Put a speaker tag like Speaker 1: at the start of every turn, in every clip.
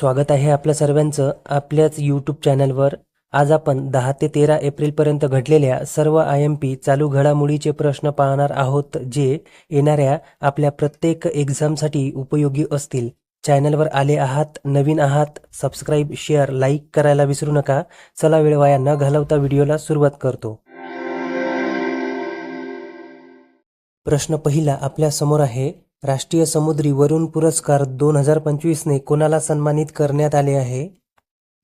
Speaker 1: स्वागत आहे आपल्या सर्वांचं आपल्याच यूट्यूब चॅनलवर आज आपण दहा ते तेरा एप्रिलपर्यंत घडलेल्या सर्व आय एम पी चालू घडामोडीचे प्रश्न पाहणार आहोत जे येणाऱ्या आपल्या प्रत्येक एक्झामसाठी उपयोगी असतील. चॅनलवर आले आहात नवीन आहात सबस्क्राईब शेअर लाईक करायला विसरू नका. चला वेळ वाया न घालवता व्हिडिओला सुरुवात करतो. प्रश्न पहिला आपल्यासमोर आहे राष्ट्रीय समुद्री वरुण पुरस्कार दोन हजार पंचवीसने कोणाला सन्मानित करण्यात आले आहे?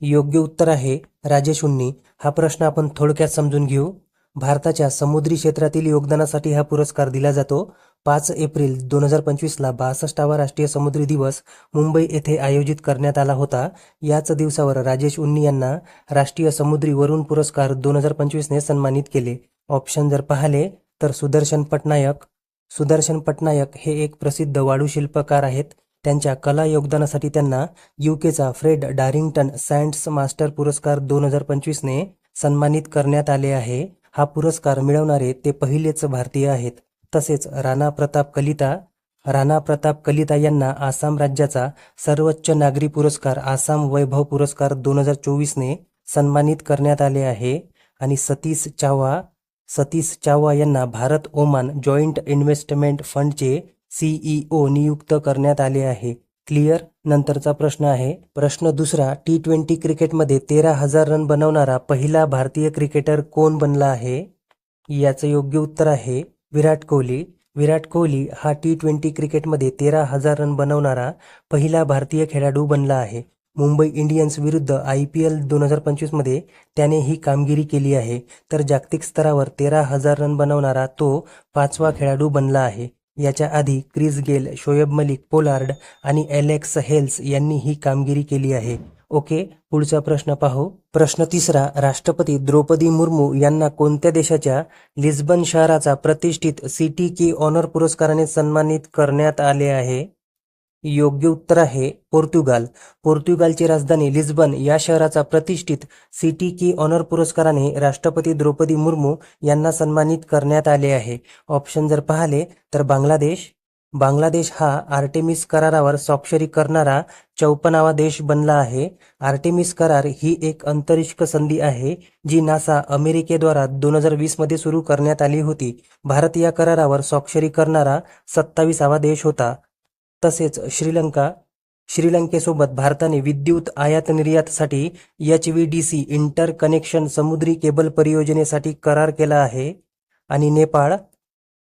Speaker 1: योग्य उत्तर आहे राजेश उन्नी हा प्रश्न आपण थोडक्यात समजून घेऊ. भारताच्या समुद्री क्षेत्रातील योगदानासाठी हा पुरस्कार दिला जातो. पाच एप्रिल दोन हजार पंचवीसला बासष्टावा राष्ट्रीय समुद्री दिवस मुंबई येथे आयोजित करण्यात आला होता. याच दिवसावर राजेश उन्नी यांना राष्ट्रीय समुद्री वरुण पुरस्कार दोन हजार पंचवीसने सन्मानित केले. ऑप्शन जर पाहिले तर सुदर्शन पटनायक सुदर्शन पटनायक हे एक प्रसिद्ध वाळू शिल्पकार आहेत. त्यांच्या कला योगदानासाठी त्यांना यूकेचा फ्रेड डारिंग्टन सँड्स मास्टर पुरस्कार दोन हजार पंचवीसने सन्मानित करण्यात आले आहे. हा पुरस्कार मिळवणारे ते पहिलेच भारतीय आहेत. तसेच राणा प्रताप कलिता राणा प्रताप कलिता यांना आसाम राज्याचा सर्वोच्च नागरी पुरस्कार आसाम वैभव पुरस्कार दोन हजार चोवीसने सन्मानित करण्यात आले आहे. आणि सतीश चावा सतीश चावा यांना भारत ओमान जॉईंट इन्व्हेस्टमेंट फंडचे सीईओ नियुक्त करण्यात आले आहे. क्लिअर? नंतरचा प्रश्न आहे. प्रश्न दुसरा टी ट्वेंटी क्रिकेटमध्ये तेरा हजार रन बनवणारा पहिला भारतीय क्रिकेटर कोण बनला आहे? याचं योग्य उत्तर आहे विराट कोहली. विराट कोहली हा टी ट्वेंटी क्रिकेटमध्ये तेरा हजार रन बनवणारा पहिला भारतीय खेळाडू बनला आहे. मुंबई इंडियन्स विरुद्ध आय पी एल दोन हजार पंचवीसमध्ये त्याने ही कामगिरी केली आहे. तर जागतिक स्तरावर तेरा हजार रन बनवणारा तो पाचवा खेळाडू बनला आहे. याच्या आधी Chris Gayle Shoaib Malik Pollard आणि एलेक्स हेल्स यांनी ही कामगिरी केली आहे. ओके पुढचा प्रश्न पाहू. प्रश्न तिसरा राष्ट्रपती द्रौपदी मुर्मू यांना कोणत्या देशाच्या लिस्बन शहराचा प्रतिष्ठित सिटी की ऑनर पुरस्काराने सन्मानित करण्यात आले आहे? योग्य उत्तर आहे पोर्तुगाल. पोर्तुगालची राजधानी लिस्बन या शहराचा प्रतिष्ठित सिटी की ऑनर पुरस्काराने राष्ट्रपती द्रौपदी मुर्मू यांना सन्मानित करण्यात आले आहे. ऑप्शन जर पाहिले तर बांगलादेश. बांगलादेश हा आर्टेमिस करारावर स्वाक्षरी करणारा चौपनावा देश बनला आहे. आर्टेमिस करार ही एक अंतरिक्ष संधी आहे जी नासा अमेरिकेद्वारा दोन हजार वीसमध्ये सुरू करण्यात आली होती. भारत या करारावर स्वाक्षरी करणारा सत्तावीसावा देश होता. तसेच श्रीलंका श्रीलंकेसोबत भारताने विद्युत आयात निर्यातसाठी H V D C interconnection समुद्री केबल परियोजनेसाठी करार केला आहे. आणि नेपाळ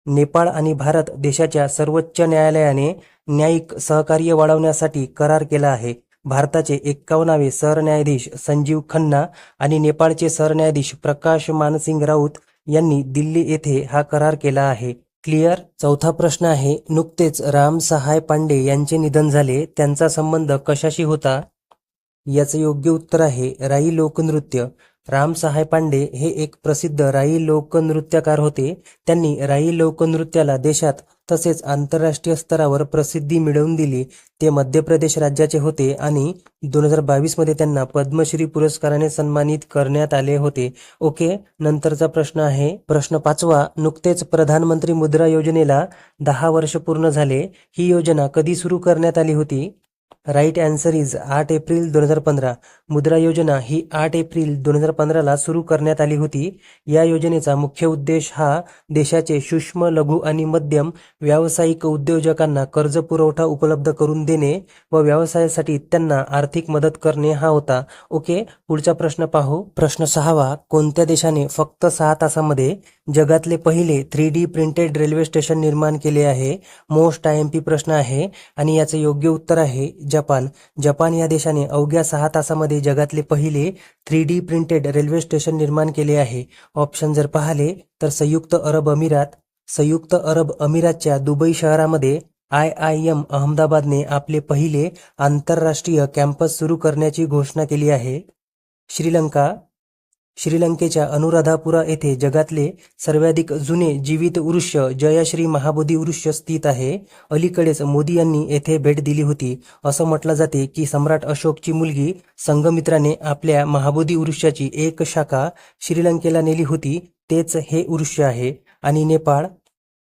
Speaker 1: नेपाळ आणि भारत देशाच्या सर्वोच्च न्यायालयाने न्यायिक सहकार्य वाढवण्यासाठी करार केला आहे. भारताचे एक्कावनावे सरन्यायाधीश संजीव खन्ना आणि नेपाळचे सरन्यायाधीश प्रकाश मानसिंग राऊत यांनी दिल्ली येथे हा करार केला आहे. क्लिअर. चौथा प्रश्न आहे नुकतेच राम सहाय पांडे यांचे निधन झाले त्यांचा संबंध कशाशी होता? याचं योग्य उत्तर आहे राई लोकनृत्य. राम सहाय पांडे हे एक प्रसिद्ध राई लोकनृत्यकार होते. त्यांनी राई लोकनृत्याला देशात तसेच आंतरराष्ट्रीय स्तरावर प्रसिद्धी मिळवून दिली. ते मध्य प्रदेश राज्याचे होते आणि दोन हजार बावीसमध्ये त्यांना पद्मश्री पुरस्काराने सन्मानित करण्यात आले होते. ओके नंतरचा प्रश्न आहे. प्रश्न पाचवा नुकतेच प्रधानमंत्री मुद्रा योजनेला दहा वर्ष पूर्ण झाले. ही योजना कधी सुरू करण्यात आली होती? राईट अँसर इज आठ एप्रिल दोन हजार पंधरा. मुद्रा योजना ही आठ एप्रिल दोन हजार पंधराला सुरू करण्यात आली होती. या योजनेचा मुख्य उद्देश हा देशाचे सूक्ष्म लघु आणि मध्यम व्यावसायिक उद्योजकांना कर्ज पुरवठा उपलब्ध करून देणे व व्यवसायासाठी त्यांना आर्थिक मदत करणे हा होता. ओके पुढचा प्रश्न पाहू. प्रश्न सहावा. कोणत्या देशाने फक्त सहा तासामध्ये जगातले पहिले three D printed railway station निर्माण केले आहे. मोस्ट आय एम पी प्रश्न आहे आणि याचं योग्य उत्तर आहे जपान. जपान या देशाने अवघ्या सहा तासामध्ये जगातले पहिले three D printed railway station निर्माण केले आहे. ऑप्शन जर पाहिले तर संयुक्त अरब अमिरात संयुक्त अरब अमिरातच्या दुबई शहरामध्ये आय आय एम अहमदाबादने आपले पहिले आंतरराष्ट्रीय कॅम्पस सुरू करण्याची घोषणा केली आहे. श्रीलंका श्रीलंकेच्या अनुराधापुरा येथे जगातले सर्वाधिक जुने जीवित वृक्ष जयाश्री महाबोधी वृक्ष स्थित आहे. अलीकडेच मोदी यांनी येथे भेट दिली होती. असं म्हटलं जाते की सम्राट अशोकची मुलगी संघमित्राने आपल्या महाबोधी वृक्षाची एक शाखा श्रीलंकेला नेली होती. तेच हे वृक्ष आहे. आणि नेपाळ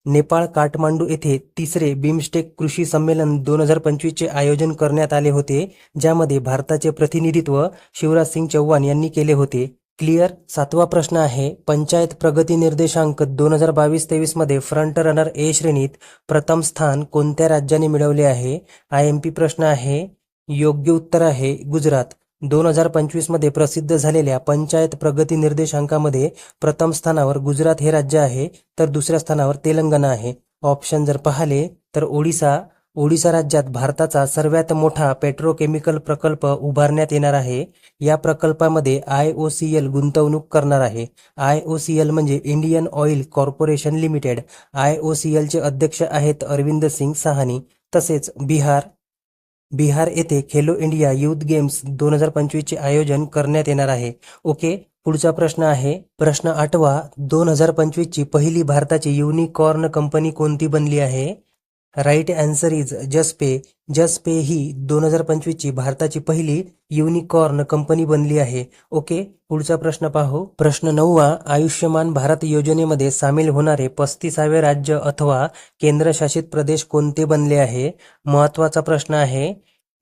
Speaker 1: नेपाळ काठमांडू येथे तिसरे बिमस्टेक कृषी संमेलन दोन हजार पंचवीसचे आयोजन करण्यात आले होते ज्यामध्ये भारताचे प्रतिनिधित्व शिवराज सिंग चौहान यांनी केले होते. क्लिअर सातवा प्रश्न आहे. पंचायत प्रगती निर्देशांक दोन हजार बावीस तेवीसमध्ये फ्रंट रनर ए श्रेणीत प्रथम स्थान कोणत्या राज्याने मिळवले आहे? आय एम पी प्रश्न आहे. योग्य उत्तर आहे गुजरात. दोन हजार पंचवीसमध्ये प्रसिद्ध झालेल्या पंचायत प्रगती निर्देशांकामध्ये प्रथम स्थानावर गुजरात हे राज्य आहे तर दुसऱ्या स्थानावर तेलंगणा आहे. ऑप्शन जर पाहिले तर ओडिसा ओडिसा राज्यात भारताचा सर्वात मोठा पेट्रोकेमिकल प्रकल्प उभारण्यात येणार आहे. या प्रकल्पामध्ये आय ओ सी एल गुंतवणूक करणार आहे. आय ओ सी एल म्हणजे Indian oil corporation limited. I O C एलचे अध्यक्ष आहेत अरविंद सिंग सहानी तसेच बिहार बिहार येथे खेलो इंडिया युथ गेम्स दोन हजार पंचवीसचे आयोजन करण्यात येणार आहे. ओके पुढचा प्रश्न आहे. प्रश्न आठवा दोन हजार पंचवीसची पहिली भारताची युनिकॉर्न कंपनी कोणती बनली आहे? Right answer is Juspay Juspay ही दोन हजार पंचवीसची भारताची पहिली युनिकॉर्न कंपनी बनली आहे. ओके पुढचा प्रश्न पाहू. प्रश्न नववा आयुष्यमान भारत योजनेमध्ये सामील होणारे पस्तीसावे राज्य अथवा केंद्रशासित प्रदेश कोणते बनले आहे? महत्त्वाचा प्रश्न आहे.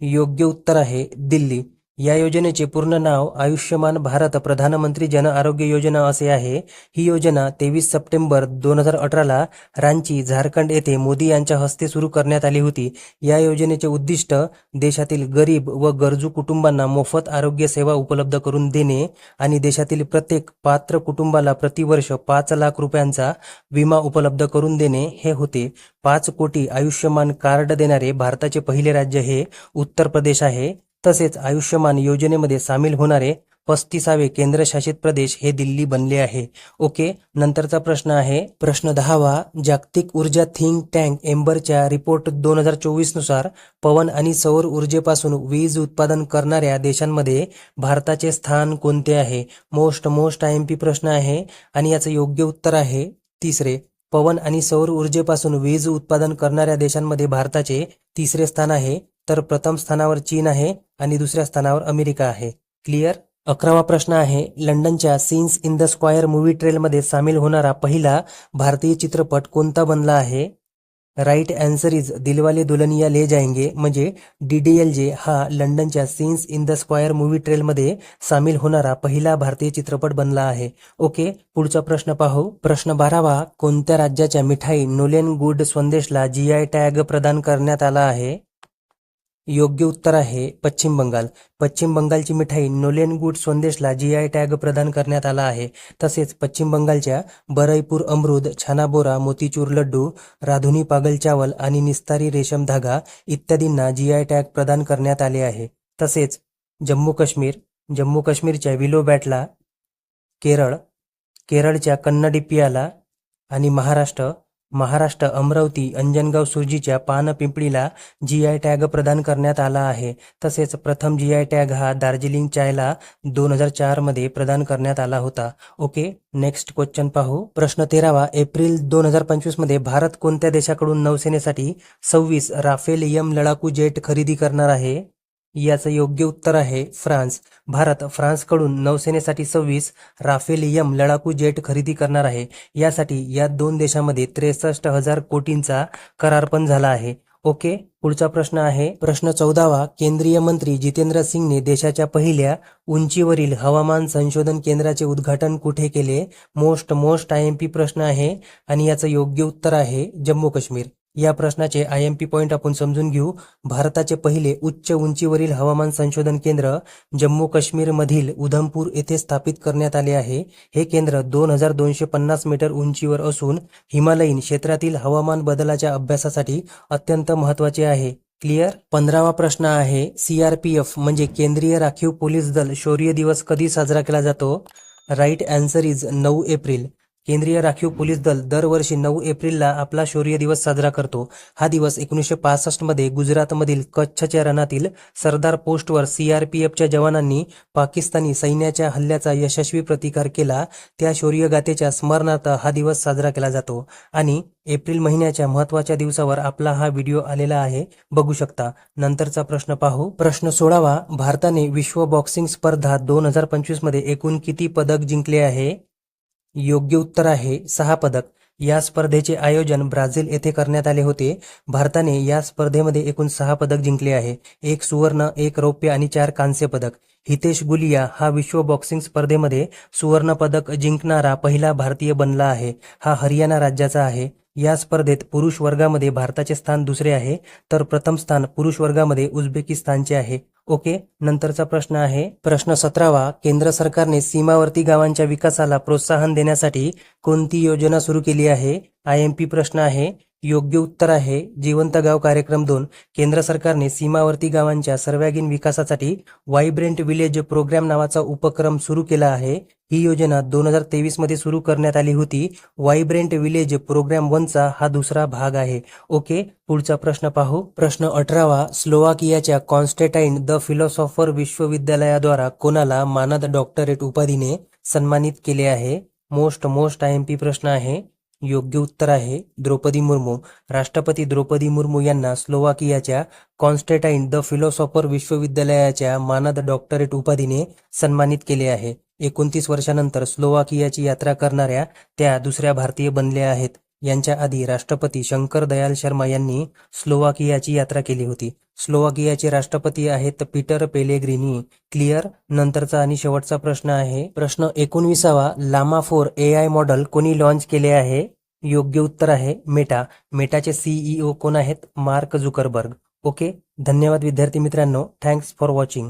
Speaker 1: योग्य उत्तर आहे दिल्ली. या योजनेचे पूर्ण नाव आयुष्यमान भारत प्रधानमंत्री जन आरोग्य योजना असे आहे. ही योजना तेवीस सप्टेंबर दोन हजार अठराला रांची झारखंड येथे मोदी यांच्या हस्ते सुरू करण्यात आली होती. या योजनेचे उद्दिष्ट देशातील गरीब व गरजू कुटुंबांना मोफत आरोग्य सेवा उपलब्ध करून देणे आणि देशातील प्रत्येक पात्र कुटुंबाला प्रतिवर्ष पाच लाख रुपयांचा विमा उपलब्ध करून देणे हे होते. पाच कोटी आयुष्यमान कार्ड देणारे भारताचे पहिले राज्य हे उत्तर प्रदेश आहे. तसेच आयुष्यमान योजनेमध्ये सामील होणारे पस्तीसावे केंद्रशासित प्रदेश हे दिल्ली बनले आहे. ओके नंतरचा प्रश्न आहे. प्रश्न दहावा जागतिक ऊर्जा थिंक टँक एम्बरच्या रिपोर्ट दोन हजार चोवीसनुसार पवन आणि सौर ऊर्जेपासून वीज उत्पादन करणाऱ्या देशांमध्ये भारताचे स्थान कोणते आहे? Most most I M P प्रश्न आहे आणि याचं योग्य उत्तर आहे तिसरे पवन आणि सौर ऊर्जेपासून वीज उत्पादन करणाऱ्या देशांमध्ये भारताचे तिसरे स्थान आहे. तर प्रथम स्थानावर चीन आहे आणि दुसऱ्या स्थानावर अमेरिका आहे. क्लिअर? अकरावा प्रश्न आहे लंडनच्या scenes in the square movie ट्रेलमध्ये सामील होणारा पहिला भारतीय चित्रपट कोणता बनला आहे? Right answer is Dilwale Dulhania Le Jayenge म्हणजे डी डी एल जे हा लंडनच्या scenes in the square movie ट्रेलमध्ये सामील होणारा पहिला भारतीय चित्रपट बनला आहे. ओके पुढचा प्रश्न पाहू. प्रश्न बारावा कोणत्या राज्याच्या मिठाई नोलेन गुड संदेशला जी आय टॅग प्रदान करण्यात आला आहे? योग्य उत्तर आहे पश्चिम बंगाल. पश्चिम बंगालची मिठाई नोलेन गुड संदेशला जी आय टॅग प्रदान करण्यात आला आहे. तसेच पश्चिम बंगालच्या बरईपूर अमृद छानाबोरा मोतीचूर लड्डू राधुनी पागल चावल आणि निस्तारी रेशम धागा इत्यादींना जी आय टॅग प्रदान करण्यात आले आहे. तसेच जम्मू काश्मीर जम्मू काश्मीरच्या विलो बॅटला केरळ केरळच्या कन्नडिपियाला आणि महाराष्ट्र महाराष्ट्र अमरावती अंजनगाव सुरजीच्या पानपिंपळीला जी आय टॅग प्रदान करण्यात आला आहे. तसेच प्रथम जी आय टॅग हा दार्जिलिंग चायला दोन हजार चारमध्ये प्रदान करण्यात आला होता. ओके नेक्स्ट क्वेश्चन पाहू. प्रश्न तेरावा एप्रिल दोन हजार पंचवीसमध्ये भारत कोणत्या देशाकडून नौसेनेसाठी सव्वीस राफेल यम लढाकू जेट खरेदी करणार आहे? याचं योग्य उत्तर आहे फ्रान्स. भारत फ्रान्सकडून नौसेनेसाठी सव्वीस राफेल यम लडाकू जेट खरेदी करणार आहे. यासाठी या दोन देशांमध्ये त्रेसष्ट हजार कोटींचा करार पण झाला आहे. ओके पुढचा प्रश्न आहे. प्रश्न चौदावा केंद्रीय मंत्री जितेंद्र सिंगने देशाच्या पहिल्या उंचीवरील हवामान संशोधन केंद्राचे उद्घाटन कुठे केले? Most most I M P प्रश्न आहे आणि याचं योग्य उत्तर आहे जम्मू काश्मीर या प्रश्नाचे आय एम पी पॉईंट आपण समजून घेऊ. भारताचे पहिले उच्च उंचीवरील हवामान संशोधन केंद्र जम्मू काश्मीर मधील उधमपूर येथे स्थापित करण्यात आले आहे. हे केंद्र दोन हजार दोनशे पन्नास मीटर उंचीवर असून हिमालयीन क्षेत्रातील हवामान बदलाच्या अभ्यासासाठी अत्यंत महत्त्वाचे आहे. क्लिअर पंधरावा प्रश्न आहे. सीआरपीएफ म्हणजे केंद्रीय राखीव पोलीस दल शौर्य दिवस कधी साजरा केला जातो? राईट अँसर इज नऊ एप्रिल. केंद्रीय राखीव पोलीस दल दरवर्षी नऊ एप्रिलला आपला शौर्य दिवस साजरा करतो. हा दिवस एकोणीसशे पासष्टमध्ये गुजरातमधील कच्छच्या रणातील सरदार पोस्टवर सीआरपीएफच्या जवानांनी पाकिस्तानी सैन्याच्या हल्ल्याचा यशस्वी प्रतिकार केला. त्या शौर्यगाथेच्या स्मरणार्थ हा दिवस साजरा केला जातो आणि एप्रिल महिन्याच्या महत्त्वाच्या दिवसावर आपला हा व्हिडिओ आलेला आहे. बघू शकता. नंतरचा प्रश्न पाहू. प्रश्न सोळावा भारताने विश्व बॉक्सिंग स्पर्धा दोन हजार पंचवीसमध्ये एकूण किती पदक जिंकले आहे? योग्य उत्तर आहे. सहा पदक. या स्पर्धेचे आयोजन ब्राझील येथे करण्यात आले होते. भारताने या स्पर्धेमध्ये एकूण सहा पदक जिंकले आहे. एक सुवर्ण एक रौप्य आणि चार कांस्य पदक. हितेश गुलिया हा विश्व बॉक्सिंग स्पर्धेमध्ये सुवर्ण पदक जिंकणारा पहिला भारतीय बनला आहे. हा हरियाणा राज्याचा आहे. या स्पर्धेत पुरुष वर्गामध्ये भारताचे स्थान दुसरे आहे तर प्रथम स्थान पुरुष वर्गामध्ये उझबेकिस्तानचे आहे. ओके नंतरचा प्रश्न आहे. प्रश्न सतरावा केंद्र सरकारने सीमावर्ती गावांच्या विकासाला प्रोत्साहन देण्यासाठी कोणती योजना सुरू केली आहे? आय एम पी प्रश्न आहे. योग्य उत्तर आहे. जिवंत गाव कार्यक्रम दोन. केंद्र सरकारने सीमावर्ती गावांच्या सर्वांगीण विकासासाठी वायब्रेंट विलेज प्रोग्राम नावाचा उपक्रम सुरू केला आहे. ही योजना दोन हजार तेवीसमध्ये सुरू करण्यात आली होती. वायब्रेंट विलेज प्रोग्राम वनचा हा दुसरा भाग आहे. ओके पुढचा प्रश्न पाहू. प्रश्न अठरावा. स्लोवाकियाच्या कॉन्स्टेटाईन द फिलॉसॉफर विश्वविद्यालयाद्वारा कोणाला मानद डॉक्टरेट उपाधीने सन्मानित केले आहे? Most most I M P प्रश्न आहे. योग्य उत्तर आहे. द्रौपदी मुर्मू. राष्ट्रपती द्रौपदी मुर्मू यांना स्लोवाकियाच्या कॉन्स्टेटाईन द फिलॉसॉफर विश्वविद्यालयाच्या मानद डॉक्टरेट उपाधीने सन्मानित केले आहे. एकोणतीस वर्षानंतर स्लोवाकियाची यात्रा करणाऱ्या त्या दुसऱ्या भारतीय बनल्या आहेत. यांच्या आधी राष्ट्रपती शंकर दयाल शर्मा यांनी स्लोवाकियाची यात्रा केली होती. स्लोवाकियाचे राष्ट्रपती आहेत पीटर पेलेग्रिनी. क्लिअर? नंतरचा आणि शेवटचा प्रश्न आहे. प्रश्न एकोणविसावा. Llama four A I model कोणी लॉन्च केले आहे? योग्य उत्तर आहे मेटा. मेटाचे सीईओ कोण आहेत? Mark Zuckerberg okay? धन्यवाद विद्यार्थी मित्रांनो. Thanks for watching